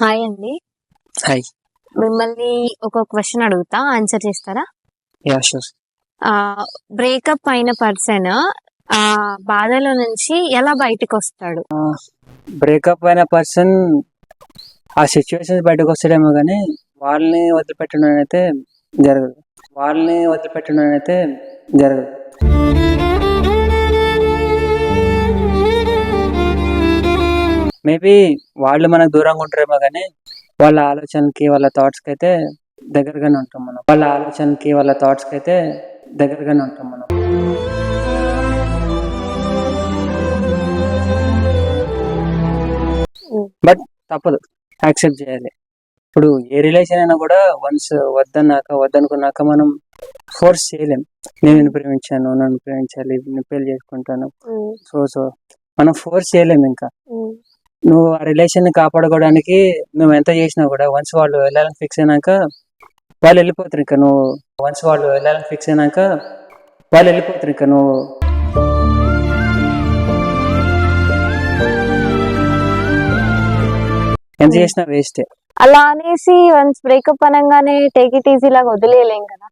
Hi అండి. Hi మిమ్మల్ని ఒక క్వశ్చన్ అడుగుతా. ఆన్సర్ చేస్తారా? యా షూర్ బ్రేకప్ అయిన పర్సన్ ఆ బాధలో నుంచి ఎలా బయటకు వస్తాడు? బ్రేకప్ అయిన పర్సన్ ఆ సిచ్యువేషన్స్ బయటకు వస్తాడేమో కానీ వాళ్ళని వదిలిపెట్టడం అయితే జరగదు. వాళ్ళని వదిలిపెట్టడం అయితే జరగదు. మేబీ వాళ్ళు మనకు దూరంగా ఉంటారేమో కానీ వాళ్ళ ఆలోచనకి వాళ్ళ థాట్స్కి అయితే దగ్గరగానే ఉంటాం మనం. వాళ్ళ ఆలోచనకి వాళ్ళ థాట్స్కి అయితే దగ్గరగానే ఉంటాం మనం. బట్ తప్పదు. యాక్సెప్ట్ చేయాలి. ఇప్పుడు ఏ రిలేషన్ అయినా కూడా వన్స్ వద్దన్నాక వద్దనుకున్నాక మనం ఫోర్స్ చేయలేం. నేను ప్రేమించాను? నన్ను ప్రేమించాలి. నేను పెళ్ళి చేసుకుంటాను. సో సో మనం ఫోర్స్ చేయలేం ఇంకా. నువ్వు ఆ రిలేషన్ని కాపాడుకోవడానికి నువ్వు ఎంత చేసినా కూడా వన్స్ వాళ్ళు వెళ్ళాలని ఫిక్స్ అయినాక వాళ్ళు వెళ్ళిపోతారు ఇంకా నువ్వు. వన్స్ వాళ్ళు వెళ్ళాలని ఫిక్స్ అయినాక వాళ్ళు వెళ్ళిపోతారు ఇంకా నువ్వు. ఎంత చేసినా వేస్టే అలా అనేసి వన్స్ బ్రేకప్ అనగానే టేక్ ఇట్ ఈజీ లాగా వదిలేయలేం కదా.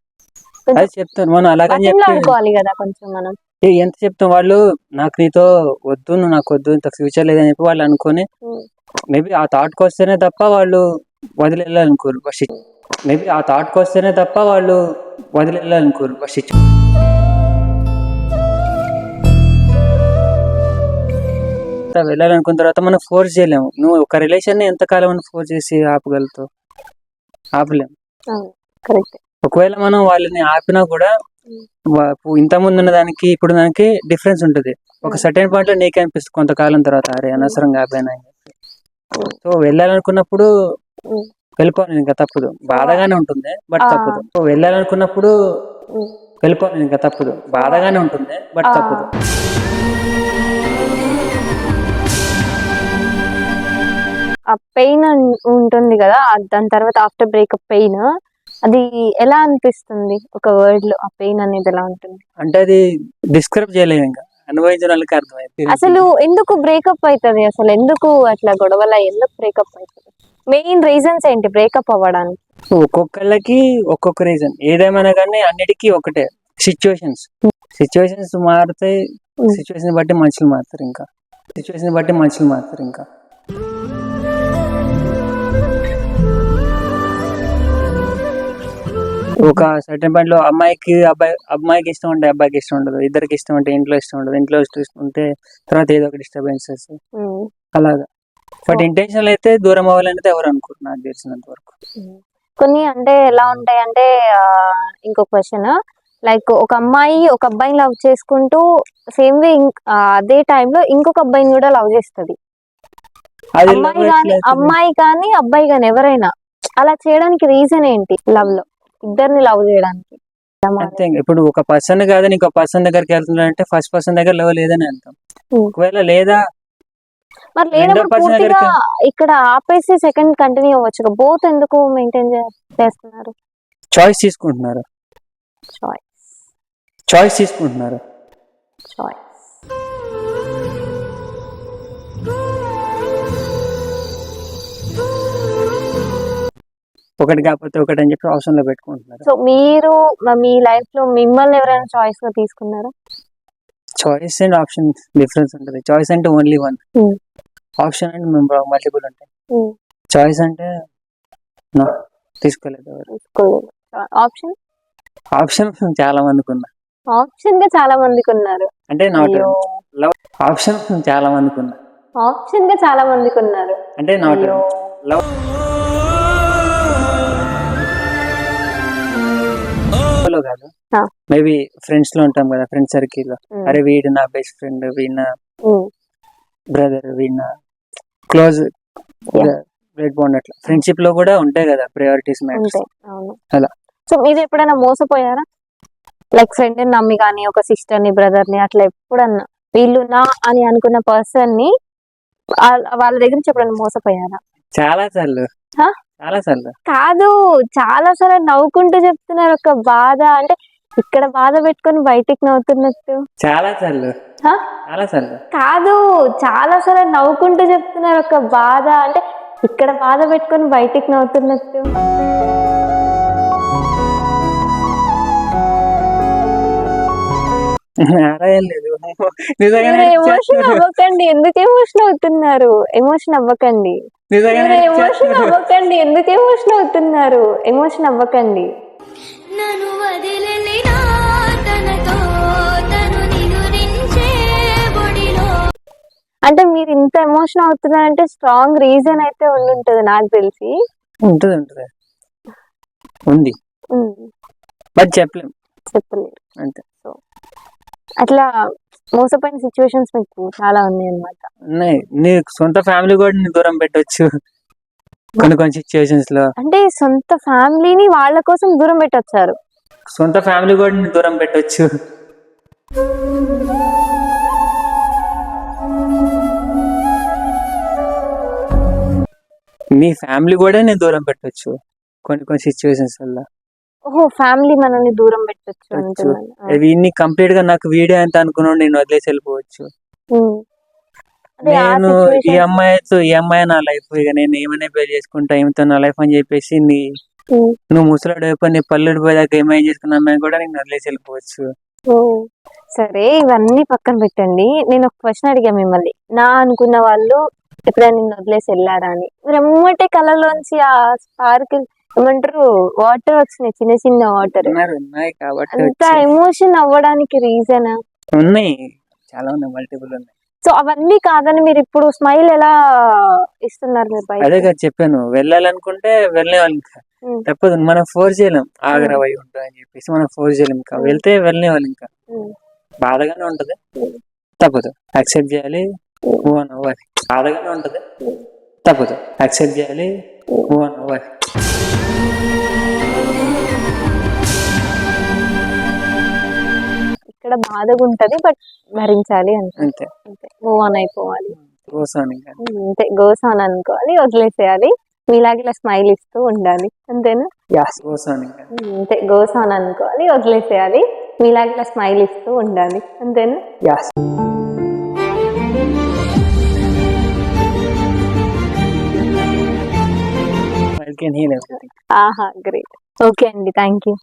అది చెప్తాను. మనం చెప్పి అనుకోవాలి కదా కొంచెం మనం. ఎంత చెప్తాం వాళ్ళు? నాకు నీతో వద్దు నువ్వు నాకు వద్దు ఇంత ఫ్యూచర్ లేదని చెప్పి వాళ్ళు అనుకొని. మేబీ ఆ థాట్కి వస్తేనే తప్ప వాళ్ళు వదిలేయాలనుకోరు. మేబీ ఆ థాట్కి వస్తేనే తప్ప వాళ్ళు వదిలేయాలనుకోరు. ఫస్ట్ వెళ్ళాలనుకున్న తర్వాత మనం ఫోర్స్ చేయలేము. నువ్వు ఒక రిలేషన్ ఎంతకాలం అని ఫోర్స్ చేసి ఆపగలుగుతావు? ఆపలేము. ఒకవేళ మనం వాళ్ళని ఆపినా కూడా ఇంత ముందు ఉన్న దానికి ఇప్పుడు దానికి డిఫరెన్స్ ఉంటుంది ఒక సర్టెన్ పాయింట్లో నీకే అనిపిస్తుంది కొంతకాలం తర్వాత అరే అనవసరంగా ఆపాను అని చెప్పి. సో వెళ్ళాలనుకున్నప్పుడు. వెళ్ళిపోను ఇంకా తప్పదు బాధగానే ఉంటుంది బట్. తప్పదు సో వెళ్ళాలనుకున్నప్పుడు వెళ్ళిపోను ఇంకా తప్పదు బాధగానే ఉంటుంది బట్. తప్పదు ఆ పెయిన్ ఉంటుంది కదా దాని తర్వాత ఆఫ్టర్ బ్రేకప్ పెయిన్ అది ఎలా అనిపిస్తుంది? ఒక వర్డ్లో ఆ పెయిన్ అనేది ఎలా ఉంటుంది? అంటే అది డిస్క్రైబ్ చేయలేము ఇంకా. అనుభవించిన వాళ్ళకి అర్థమైంది. అసలు ఎందుకు బ్రేకప్ అవుతుంది అసలు ఎందుకు అట్లా గొడవల ఎందుకు బ్రేకప్ అవుతుంది మెయిన్ రీజన్స్ ఏంటి బ్రేకప్ అవ్వడానికి? ఒక్కొక్కళ్ళకి ఒక్కొక్క రీజన్ ఏదేమైనా కానీ అన్నిటికీ ఒకటే. సిచ్యువేషన్స్ సిచ్యువేషన్స్ మారుతాయి Mm. సిచ్యువేషన్ బట్టి మనుషులు మారుతారు ఇంకా. సిచ్యువేషన్ బట్టి మనుషులు మారుతారు ఇంకా. ఒక సర్టన్ పాయింట్లో అమ్మాయికి అబ్బాయి అమ్మాయికి ఇష్టం ఉంటే అబ్బాయికి ఇష్టం ఉండదు. ఇద్దరికి ఇష్టం ఉంటే ఇంట్లో ఇష్టం ఉండదు. ఇంట్లో ఇష్టం ఉంటే తర్వాత ఏదో ఒక డిస్టర్బెన్సెస్. అలాగా. బట్. ఇంటెన్షన్ అయితే దూరం అవ్వాలనేది ఎవరు అనుకుంటున్నారు నాకు తెలిసినంత వరకు. కొన్ని అంటే ఎలా ఉంటాయి అంటే ఇంకో క్వశ్చన్ లైక్ ఒక అమ్మాయి ఒక అబ్బాయిని లవ్ చేసుకుంటూ సేమ్ వే అదే టైంలో ఇంకొక అబ్బాయిని కూడా లవ్ చేస్తుంది? అమ్మాయి కానీ అబ్బాయి కానీ ఎవరైనా అలా చేయడానికి రీజన్ ఏంటి లవ్లో ఇద్దరిని లవ్ చేయడానికి. అంతే. ఇప్పుడు ఒక పర్సన్ కాదని ఇంకో పర్సన్ దగ్గరికి వెళ్తున్నాడంటే ఫస్ట్ పర్సన్ దగ్గర లవ్ లేదని అంటాం. ఒకవేళ లేదా మరి పూర్తిగా దగ్గరికి- ఇక్కడ ఆపేసి సెకండ్ కంటిన్యూ అవ్వచ్చు. బోత్ ఎందుకు మెయింటైన్ చేస్తున్నారు? చాయిస్ తీసుకుంటున్నారు. చాయిస్. చాయిస్ తీసుకుంటున్నారు. చాయిస్. ఒకటి కాకపోతే ఒకటి అని చెప్పి అవసరంలో పెట్టుకుంటున్నారు. సో మీరు మ- లైఫ్లో మిమ్మల్ని ఎవరైనా చాయిస్గా తీసుకున్నారా? చాయిస్ అండ్ ఆప్షన్ డిఫరెన్స్ ఉంటుంది. చాయిస్ అంటే ఓన్లీ వన్. ఆప్షన్ అంటే మల్టిపుల్ ఉంటాయి. చాయిస్ అంటే తీసుకోలేదు ఎవరు. ఆప్షన్ ఆప్షన్ చాలా మందికి ఉన్నా. ఆప్షన్గా చాలా మందికి ఉన్నారు. అంటే నాట్ అయ్యో. ఆప్షన్ చాలా మందికి ఉన్నా. ఆప్షన్గా చాలా మందికి ఉన్నారు. అంటే నాట్ లవ్ మేబీ ఫ్రెండ్స్లో ఉంటాం కదా ఫ్రెండ్ సర్కిల్. లో అరే వీడు నా బెస్ట్ ఫ్రెండ్ ఉమ్, బ్రదర్ నా క్లోజ్ బ్లడ్ బాండ్ అట్లా. ఫ్రెండ్షిప్లో కూడా ఉంటాయి కదా ప్రయారిటీస్ మ్యాటర్స్. అలా. సో మీరు ఎప్పుడైనా మోసపోయారా? లైక్ ఫ్రెండ్ నమ్మి కానీ ఒక సిస్టర్ని బ్రదర్ని అట్లా ఎప్పుడన్నా? వీళ్ళు నా అని అనుకున్న పర్సన్ని వాళ్ళ దగ్గర నుంచి ఎప్పుడైనా మోసపోయారా? చాలా సార్లు? చాలా సార్లు. కాదు చాలా సార్లు నవ్వుకుంటూ చెప్తున్నారు ఒక బాధ. అంటే ఇక్కడ బాధ పెట్టుకొని బయటికి నవ్వుతున్నట్టు. చాలా సార్లు? చాలా సార్లు. కాదు చాలా సార్లు నవ్వుకుంటూ చెప్తున్నారు ఒక బాధ. అంటే ఇక్కడ బాధ పెట్టుకొని బయటికి నవ్వుతున్నట్టు. ఎమోషన్. అవ్వకండి. ఎందుకు ఎమోషన్ అవుతున్నారు? ఎమోషన్ అవ్వకండి. నిజంగానే ఎమోషన్. అవ్వకండి. ఎందుకు ఎమోషన్ అవుతున్నారు? ఎమోషన్ అవ్వకండి. నన్ను వదిలినా అంటే మీరు ఇంత ఎమోషన్ అవుతున్నారంటే స్ట్రాంగ్ రీజన్ అయితే ఉండి ఉంటుంది నాకు తెలిసి. ఉంటది ఉంటది. ఉంది. బట్ చెప్పలేం. చెప్పలేరు అంతే. అట్లా మోసపోయిన సిచ్యువేషన్స్ మీకు చాలా ఉన్నాయి అన్నమాట ఉన్నాయి. నీ సొంత ఫ్యామిలీ కూడా నీ దూరం పెట్టొచ్చు. కొన్ని కొన్ని సిచ్యువేషన్స్లో. అంటే సొంత ఫ్యామిలీని వాళ్ళ కోసం దూరం పెట్టొచ్చారు. సొంత ఫ్యామిలీ కూడా నీ దూరం పెట్టొచ్చు. నీ ఫ్యామిలీ కూడా నేను దూరం పెట్టొచ్చు కొన్ని కొన్ని సిచ్యువేషన్స్ వల్ల. ఓహో ఫ్యామిలీ మనల్ని దూరం పెట్టొచ్చు ఇన్ని కంప్లీట్గా నాకు వీడియో ఎంత అనుకున్నాడు నేను వదిలేసి వెళ్ళిపోవచ్చు. నేను ఈ అమ్మాయితో ఈ అమ్మాయి నా లైఫ్ ఇక నేను ఏమైనా పెళ్ళి చేసుకుంటా ఈమెతో నా లైఫ్ అని చెప్పేసి నీ. నువ్వు ముసలాడు అయిపోయి నీ పల్లెడు పోయేదాకా ఏమైనా చేసుకున్న అమ్మాయి కూడా నేను వదిలేసి వెళ్ళిపోవచ్చు. సరే ఇవన్నీ పక్కన పెట్టండి. నేను ఒక క్వశ్చన్ అడిగా మిమ్మల్ని. నా అనుకున్న వాళ్ళు ఎప్పుడైనా నిన్ను వదిలేసి వెళ్ళారా అని. మీరు ఎమ్మటే కళ్ళలోంచి ఆ స్పార్క్ ఏమంటారు వాటర్ వచ్చినాయి చిన్న చిన్న వాటర్. ఉన్నాయి కాబట్టి అంత. ఎమోషన్ అవ్వడానికి రీజన్ ఉన్నాయి చాలా ఉన్నాయి మల్టిపుల్ ఉన్నాయి. సో అవన్నీ కాదని మీరు ఇప్పుడు స్మైల్ ఎలా ఇస్తున్నారు మీరు అదే కదా చెప్పాను వెళ్ళాలనుకుంటే వెళ్ళేవాళ్ళు ఇంకా. తప్పదు మనం ఫోర్స్ చేయలేం. ఆగ్రా పోయి ఉంటా అని చెప్పేసి మనం ఫోర్స్ చేయలేం ఇంకా. వెళ్తే వెళ్ళేవాళ్ళు ఇంకా. బాధగానే ఉంటది. తప్పదు. యాక్సెప్ట్ చేయాలి. అవ్వాలి బాధగానే ఉంటది. తప్పదు. యాక్సెప్ట్ చేయాలి. అవ్వాలి ఇక్కడ బాధగా ఉంటది బట్ భరించాలి అంతే. అంతే. మూవ్ ఆన్ అయిపోవాలి. ఇంకా. అంతే. గోస్ ఆన్ అనుకోవాలి వదిలేసేయాలి. మీలాగే ఇలా స్మైల్ ఇస్తూ ఉండాలి. అంతేనా? యాస్ కూర్చొని ఇంకా. అంతే. గోస్ ఆన్ అనుకోవాలి వదిలేసేయాలి. మీలాగే ఇలా స్మైల్ ఇస్తూ ఉండాలి. అంతేనా? Yes I can heal everything ఆహా గ్రేట్ ఓకే అండి థ్యాంక్ యూ